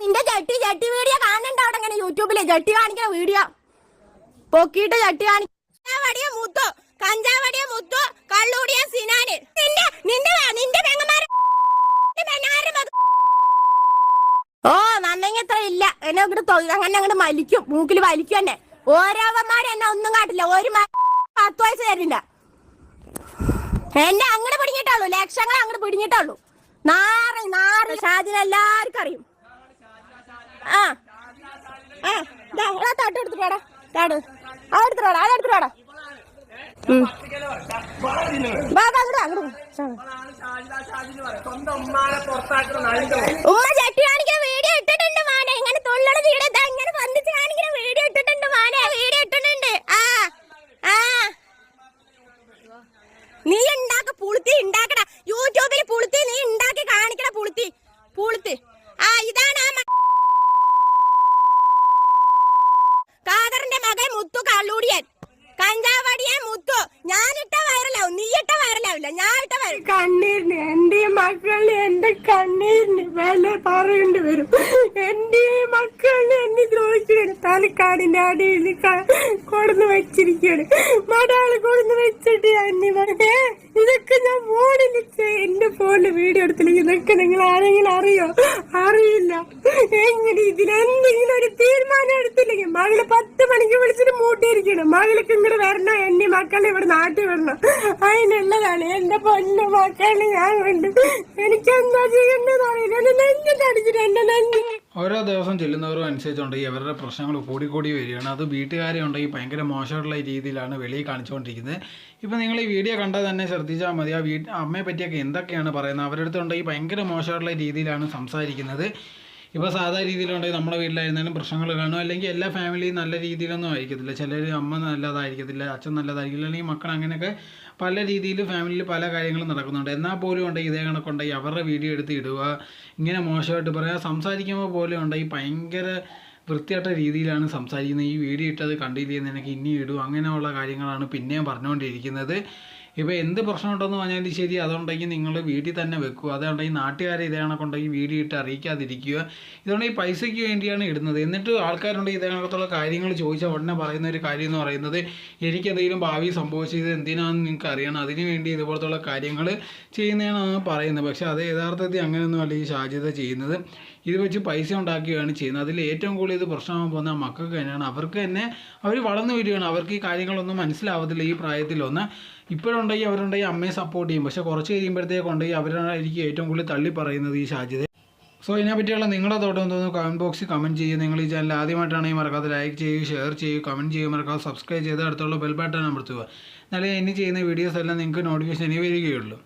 നിന്റെ ജട്ടി ജട്ടി വീഡിയോ കാണണ്ട അവിടെ അങ്ങനെ യൂട്യൂബിൽ ജട്ടി കാണിക്കണ വീഡിയോ. പൊക്കിയിട്ട് ചട്ടി കാണിക്കടിയ മുത്തു കഞ്ചാവടിയ മുത്തു കള്ളൂടിയ സിനാന്. നിന്റെ നിന്റെ നിന്റെ പെങ്ങന്മാരെ ഓ നന്നെങ്കിൽ ഇല്ല. എന്നെ അങ്ങോട്ട് അങ്ങനെ അങ്ങോട്ട് വലിക്കും മൂക്കിൽ വലിക്കും എന്നെ. ഓരോവന്മാര് എന്നെ ഒന്നും കാട്ടില്ല. ഒരു പത്ത് വയസ്സ് തരില്ല എന്നെ അങ്ങോട്ട് പിടിഞ്ഞിട്ടുള്ളൂ ലക്ഷങ്ങൾ അങ്ങോട്ട് പിടിഞ്ഞിട്ടുള്ളൂ നാറി നാറി. ഷാജിനെല്ലാവർക്കും അറിയും. ആ. ആ. എടാ, തട്ട് എടുത്തിട്ടാടാ താട് ആ എടുത്തിട്ടാടാ അത് എടുത്തിട്ടാടാ ഉം. വാ, വാ, അങ്ങട് വാ, അങ്ങട് വാ. സ്വന്തം ഉമ്മാനെ പുറത്താക്കുന്ന നാളിന്റെ ഉമ്മ ചട്ടി കാണിക്കുന്ന വീഡിയോ ഇട്ടിട്ടുണ്ട് മാനെ. ഇങ്ങനെ വീഡിയോ ഇതാ ഇങ്ങനെ വന്നിച്ച് കാണിക്കുന്ന വീഡിയോ ഇട്ടിട്ടുണ്ട് മാനെ. വീഡിയോ ഇട്ടിട്ടുണ്ട്. ആ ആ. നീ ഉണ്ടാക്ക പുളുത്തി ഉണ്ടാക്കട. യൂട്യൂബിൽ പുളുത്തി നീ ഉണ്ടാക്കി കാണിക്കട പുളുത്തി. പുളുത്തി. ആ ഇതാണ് ആ കള്ളൂടിയൻ കഞ്ചാവടിയൻ മുത്തു. ഞാനിട്ട വൈറലാവും നീ ഇട്ട വൈറലാവില്ല ഞാൻ ഇട്ട വൈറൽ കണ്ണീരിന് എന്റെ മക്കളിൽ എന്റെ കണ്ണീരിന് വില പറയേണ്ടി വരും. എന്റെ മക്കളിൽ എന്നെ ദ്രോഹിക്കുകയാണ് തലക്കാടിന്റെ അടിയിൽ കൊടുന്ന് വെച്ചിരിക്കുകയാണ്. മടാൾ കൊടുന്ന് വെച്ചിട്ട് എന്നെ പറഞ്ഞേ ഇതൊക്കെ ഞാൻ ഫോണിൽ എന്റെ ഫോണിൽ വീഡിയോ എടുത്തില്ലെങ്കിൽ ഇതൊക്കെ നിങ്ങൾ ആരെങ്കിലും അറിയോ? അറിയില്ല. എങ്ങനെ ഇതിനെന്തെങ്കിലും ഒരു തീരുമാനം എടുത്തില്ലെങ്കിൽ മകൾ പത്ത് മണിക്ക് വിളിച്ചിട്ട് മൂട്ടിയിരിക്കണം. മകൾക്ക് ഇങ്ങോട്ട് വരണം എന്റെ മക്കളെ ഇവിടെ നാട്ടിൽ വരണം അതിനുള്ളതാണ് എന്റെ പൊന്നു മക്കളെ ഞാൻ കണ്ടു. എനിക്ക് എന്താ ചെയ്യേണ്ടത് അറിയില്ല. എന്നെ നെഞ്ചിട്ട് അടിച്ചിട്ട് എന്റെ നെഞ്ചി ഓരോ ദിവസം ചെല്ലുന്നവരും അനുസരിച്ചുണ്ടെങ്കിൽ അവരുടെ പ്രശ്നങ്ങൾ കൂടിക്കൂടി വരികയാണ്. അത് വീട്ടുകാരെ ഉണ്ടെങ്കിൽ ഭയങ്കര മോശമായിട്ടുള്ള രീതിയിലാണ് വെളിയിൽ കാണിച്ചുകൊണ്ടിരിക്കുന്നത്. ഇപ്പം നിങ്ങൾ ഈ വീഡിയോ കണ്ടാൽ തന്നെ ശ്രദ്ധിച്ചാൽ മതി. ആ വീട്ടിൽ അമ്മയെ പറ്റിയൊക്കെ എന്തൊക്കെയാണ് പറയുന്നത്? അവരുടെ അടുത്തുണ്ടെങ്കിൽ ഭയങ്കര മോശമായിട്ടുള്ള രീതിയിലാണ് സംസാരിക്കുന്നത്. ഇപ്പോൾ സാധാ രീതിയിലുണ്ടെങ്കിൽ നമ്മുടെ വീട്ടിലായിരുന്നാലും പ്രശ്നങ്ങൾ കാണും. അല്ലെങ്കിൽ എല്ലാ ഫാമിലിയും നല്ല രീതിയിലൊന്നും ആയിരിക്കത്തില്ല. ചിലർ അമ്മ നല്ലതായിരിക്കത്തില്ല അച്ഛൻ നല്ലതായിരിക്കില്ല അല്ലെങ്കിൽ മക്കൾ അങ്ങനെയൊക്കെ പല രീതിയിൽ ഫാമിലിയിൽ പല കാര്യങ്ങളും നടക്കുന്നുണ്ട്. എന്നാൽ പോലും ഉണ്ടെങ്കിൽ ഇതേ കണക്കുണ്ടെങ്കിൽ അവരുടെ വീഡിയോ എടുത്ത് ഇടുക ഇങ്ങനെ മോശമായിട്ട് പറയുക. സംസാരിക്കുമ്പോൾ പോലും ഉണ്ടെങ്കിൽ ഭയങ്കര വൃത്തിയായിട്ട രീതിയിലാണ് സംസാരിക്കുന്നത്. ഈ വീഡിയോ ഇട്ടത് കണ്ടില്ലേ എനിക്ക് ഇനി ഇടും അങ്ങനെയുള്ള കാര്യങ്ങളാണ് പിന്നെയും പറഞ്ഞുകൊണ്ടിരിക്കുന്നത്. ഇപ്പോൾ എന്ത് പ്രശ്നമുണ്ടെന്ന് പറഞ്ഞാലും ശരി അതുണ്ടെങ്കിൽ നിങ്ങൾ വീട്ടിൽ തന്നെ വെക്കുക. അതുണ്ടെങ്കിൽ നാട്ടുകാരെ ഇതേ കണക്കുണ്ടെങ്കിൽ വീഡിയോ ഇട്ട് അറിയിക്കാതിരിക്കുക. ഇതുണ്ടെങ്കിൽ പൈസയ്ക്ക് വേണ്ടിയാണ് ഇടുന്നത്. എന്നിട്ട് ആൾക്കാരുണ്ടെങ്കിൽ ഇതേ കണക്കത്തുള്ള കാര്യങ്ങൾ ചോദിച്ചാൽ ഉടനെ പറയുന്ന ഒരു കാര്യം എന്ന് പറയുന്നത് എനിക്കെന്തെങ്കിലും ഭാവി സംഭവിച്ചത് എന്തിനാണെന്ന് നിങ്ങൾക്ക് അറിയണം. അതിന് വേണ്ടി ഇതുപോലത്തുള്ള കാര്യങ്ങൾ ചെയ്യുന്നതാണ് പറയുന്നത്. പക്ഷേ അത് യഥാർത്ഥത്തിൽ അങ്ങനെയൊന്നും അല്ല ഈ ഷാജിത ചെയ്യുന്നത്. ഇത് വെച്ച് പൈസ ഉണ്ടാക്കുകയാണ് ചെയ്യുന്നത്. അതിൽ ഏറ്റവും കൂടുതൽ ഇത് പ്രശ്നമാകാൻ പോകുന്ന മക്കൾക്ക് തന്നെയാണ്. അവർക്ക് തന്നെ അവർ വളർന്നു വരികയാണ്. അവർക്ക് ഈ കാര്യങ്ങളൊന്നും മനസ്സിലാവത്തില്ല ഈ പ്രായത്തിലൊന്ന് ഇപ്പോഴുണ്ടെങ്കിൽ അവരുണ്ടെങ്കിൽ അമ്മയെ സപ്പോർട്ട് ചെയ്യും. പക്ഷേ കുറച്ച് കഴിയുമ്പോഴത്തേക്ക് ഉണ്ടെങ്കിൽ അവരായിരിക്കും ഏറ്റവും കൂടുതൽ തള്ളി പറയുന്നത് ഈ സാധ്യത. സോ ഇതിനെ പറ്റിയുള്ള നിങ്ങളുടെ തോട്ടം തോന്നുന്നു കമന്റ് ബോക്സിൽ കമന്റ് ചെയ്യുക. നിങ്ങൾ ഈ ചാനൽ ആദ്യമായിട്ടാണെങ്കിൽ മറക്കാതെ ലൈക്ക് ചെയ്യുക ഷെയർ ചെയ്യുക കമന്റ് ചെയ്യുക. മറക്കാതെ സബ്സ്ക്രൈബ് ചെയ്ത് അടുത്തുള്ള ബെൽ ബട്ടൺ അമർത്തുക. എന്നാലേ ഇനി ചെയ്യുന്ന വീഡിയോസ് എല്ലാം നിങ്ങൾക്ക് നോട്ടിഫിക്കേഷൻ ഇനി വരികയുള്ളൂ.